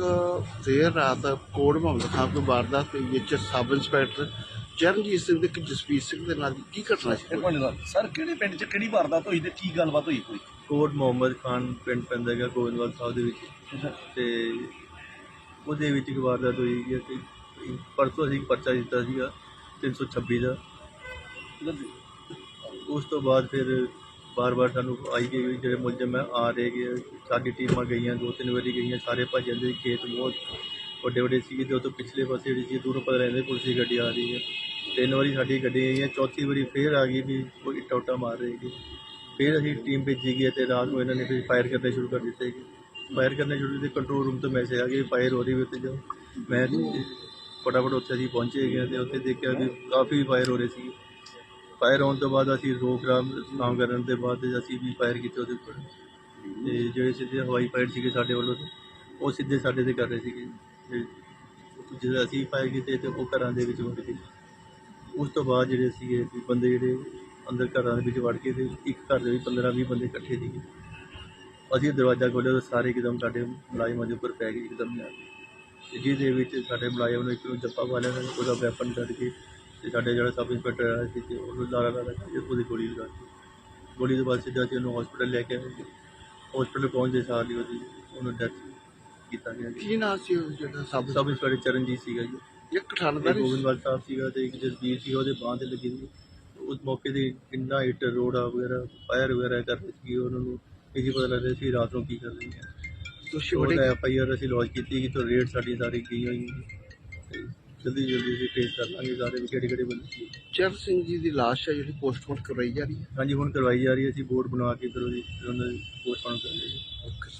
ਇੱਕ ਦੇਰ ਰਾਤ ਕੋਟ ਮੁਹੰਮਦ ਖਾਨ ਤੋਂ ਵਾਰਦਾਤ ਹੋਈ ਵਿੱਚ ਸਬ ਇੰਸਪੈਕਟਰ ਚਰਨਜੀਤ ਸਿੰਘ ਤੇ ਇੱਕ ਜਸਪੀਰ ਸਿੰਘ ਦੇ ਨਾਲ ਕੀ ਘਟਨਾ ਸੀ? ਦਾ ਸਰ ਕਿਹੜੇ ਪਿੰਡ 'ਚ ਕਿਹੜੀ ਵਾਰਦਾਤ ਹੋਈ ਤੇ ਕੀ ਗੱਲਬਾਤ ਹੋਈ ਕੋਈ? ਕੋਟ ਮੁਹੰਮਦ ਖਾਨ ਪਿੰਡ ਪੈਂਦਾ ਹੈਗਾ ਗੋਬਿੰਦਵਾਲ ਸਾਹਿਬ ਦੇ ਵਿੱਚ। ਤੇ ਉਹਦੇ ਵਿੱਚ ਇੱਕ ਵਾਰਦਾਤ ਹੋਈ ਕਿ ਅਸੀਂ ਪਰਸੋਂ ਅਸੀਂ ਇੱਕ ਪਰਚਾ ਦਿੱਤਾ ਸੀਗਾ 326 ਦਾ। ਉਸ ਤੋਂ ਬਾਅਦ ਫਿਰ ਬਾਰ-ਬਾਰ ਸਾਨੂੰ ਆਈ ਗਈ ਵੀ ਜਿਹੜੇ ਮੁਲਜ਼ਮ ਹੈ ਆ ਰਹੇ ਗਏ ਸਾਡੀ ਟੀਮਾਂ ਗਈਆਂ ਦੋ ਤਿੰਨ ਵਾਰੀ ਗਈਆਂ ਸਾਰੇ ਭੱਜ ਜਾਂਦੇ ਸੀ, ਖੇਤ ਬਹੁਤ ਵੱਡੇ ਵੱਡੇ ਸੀਗੇ ਤੇ ਉਹ ਤੋਂ ਪਿਛਲੇ ਪਾਸੇ ਜਿਹੜੀ ਸੀ ਦੂਰੋਂ ਪਤਾ ਰਹਿੰਦੇ ਪੁਲਿਸ ਦੀ ਗੱਡੀ ਆ ਰਹੀ ਹੈ। ਤਿੰਨ ਵਾਰੀ ਸਾਡੀ ਗੱਡੀ ਆਈ ਹੈ ਚੌਥੀ ਵਾਰੀ ਫੇਰ ਆ ਗਈ ਵੀ ਕੋਈ ਇੱਟਾ ਉੱਟਾ ਮਾਰ ਰਹੇ ਸੀ ਫਿਰ ਅਸੀਂ ਟੀਮ ਭੇਜੀ ਗਈ ਤੇ ਰਾਤ ਨੂੰ ਇਹਨਾਂ ਨੇ ਫਿਰ ਫਾਇਰ ਕਰਨੇ ਸ਼ੁਰੂ ਕਰ ਦਿੱਤੇ ਫਾਇਰ ਕਰਨੇ ਸ਼ੁਰੂ ਕੀਤੇ ਕੰਟਰੋਲ ਰੂਮ ਤੋਂ ਮੈਸੇਜ ਆ ਗਿਆ ਫਾਇਰ ਹੋ ਰਹੀ ਹੈ ਉੱਥੇ ਜਾਓ। ਮੈਂ ਫਟਾਫਟ ਉੱਥੇ ਅਸੀਂ ਪਹੁੰਚੇ ਗਏ ਤੇ ਉੱਥੇ ਦੇਖਿਆ ਵੀ ਕਾਫੀ ਫਾਇਰ ਹੋ ਰਹੇ ਸੀ ਫਾਇਰ ਹੋਣ ਤੋਂ ਬਾਅਦ ਅਸੀਂ ਰੋਕ ਰਾਮ ਨਾਮ ਕਰਨ ਦੇ ਬਾਅਦ ਅਸੀਂ ਵੀ ਫਾਇਰ ਕੀਤੇ ਉਹਦੇ ਉੱਪਰ। ਤੇ ਜਿਹੜੇ ਸਿੱਧੇ ਹਵਾਈ ਫਾਇਰ ਸੀਗੇ ਸਾਡੇ ਵੱਲੋਂ ਤੇ ਉਹ ਸਿੱਧੇ ਸਾਡੇ ਤੇ ਕਰ ਰਹੇ ਸੀਗੇ। ਤੇ ਜਦੋਂ ਅਸੀਂ ਫਾਇਰ ਕੀਤੇ ਤੇ ਉਹ ਘਰਾਂ ਦੇ ਵਿੱਚ ਵੜ ਗਏ। ਉਸ ਤੋਂ ਬਾਅਦ ਜਿਹੜੇ ਸੀਗੇ ਵੀ ਬੰਦੇ ਜਿਹੜੇ ਅੰਦਰ ਘਰਾਂ ਦੇ ਵਿੱਚ ਵੜ ਕੇ ਤੇ ਇੱਕ ਘਰ ਦੇ ਵਿੱਚ 15 20 ਬੰਦੇ ਇਕੱਠੇ ਸੀਗੇ। ਅਸੀਂ ਦਰਵਾਜ਼ਾ ਖੋਲ੍ਹਿਆ ਤਾਂ ਸਾਰੇ ਇੱਕਦਮ ਸਾਡੇ ਮੁਲਾਜ਼ਮਾਂ ਦੇ ਉੱਪਰ ਪੈ ਗਏ ਇੱਕਦਮ ਨਾਲ ਤੇ ਜਿਹਦੇ ਵਿੱਚ ਸਾਡੇ ਮੁਲਾਜ਼ਮ ਨੂੰ ਇੱਕ ਨੂੰ ਜੱਫਾ ਪਾ ਲਿਆ, ਉਹਦਾ ਵੈਪਨ ਕੱਢ ਕੇ ਤੇ ਸਾਡੇ ਜਿਹੜਾ ਸਬ ਇੰਸਪੈਕਟਰ ਆਇਆ ਸੀ ਤੇ ਉਹਨੂੰ ਲਾਰਾ ਲਾਰਾ ਕੇ ਉਹਦੀ ਗੋਲੀ ਲਗਾ ਦਿੱਤੀ। ਗੋਲੀ ਤੋਂ ਬਾਅਦ ਸਿੱਧਾ ਅਸੀਂ ਉਹਨੂੰ ਹਸਪੀਟਲ ਲੈ ਕੇ ਆਏ ਹਸਪੀਟਲ ਪਹੁੰਚਦੇ ਸਾਰ ਹੀ ਉਹਦੀ ਉਹਨੂੰ ਡੈਥ ਕੀਤਾ ਗਿਆ ਜੀ ਕੀ ਨਾਂ ਸੀ ਉਹ ਜਿਹੜਾ ਸਬ ਸਬ ਇੰਸਪੈਕਟਰ ਚਰਨਜੀਤ ਸੀਗਾ ਜੀ। ਇੱਕ ਇੱਕ ਗੋਬਿੰਦਵਾਲ ਸਾਹਿਬ ਸੀਗਾ ਤੇ ਇੱਕ ਜਸਬੀਰ ਸੀਗਾ ਉਹਦੇ ਬਾਂਹ ਤੇ ਲੱਗੀ ਸੀ। ਉਸ ਮੌਕੇ ਤੇ ਕਿੰਨਾ ਇੱਟ ਰੋੜਾ ਵਗੈਰਾ ਫਾਇਰ ਵਗੈਰਾ ਕਰ ਰਹੇ ਸੀ ਉਹਨਾਂ ਨੂੰ ਇਹ ਜੀ ਪਤਾ ਲੱਗ ਰਿਹਾ ਸੀ ਰਾਤ ਨੂੰ ਕੀ ਕਰ ਰਹੇ ਹੈ ਦੋਸ਼ੀ ਉਹਦਾ ਬੜੇ ਐਫ ਆਈ ਆਰ ਅਸੀਂ ਲੌਂਚ ਕੀਤੀ ਕਿ ਤੋਂ ਰੇਟ ਸਾਡੀ ਸਾਰੀ ਗਈ ਹੋਈ ਹੈ। ਜਲਦੀ ਜਲਦੀ ਅਸੀਂ ਟ੍ਰੇਸ ਕਰ ਲਾਂਗੇ ਸਾਰੇ ਵੀ ਕਿਹੜੇ ਕਿਹੜੇ ਬੰਦੇ ਚਰਨ ਸਿੰਘ ਜੀ ਦੀ ਲਾਸ਼ ਹੈ ਜਿਹੜੀ ਪੋਸਟਮਾਰਟਮ ਕਰਵਾਈ ਜਾ ਰਹੀ ਹੈ। ਹਾਂਜੀ ਹੁਣ ਕਰਵਾਈ ਜਾ ਰਹੀ ਹੈ ਅਸੀਂ ਬੋਰਡ ਬਣਾ ਕੇ ਫਿਰ ਉਹਨਾਂ ਦੀ ਪੋਸਟਮਾਰਟਮ ਕਰਾਂਗੇ ਓਕੇ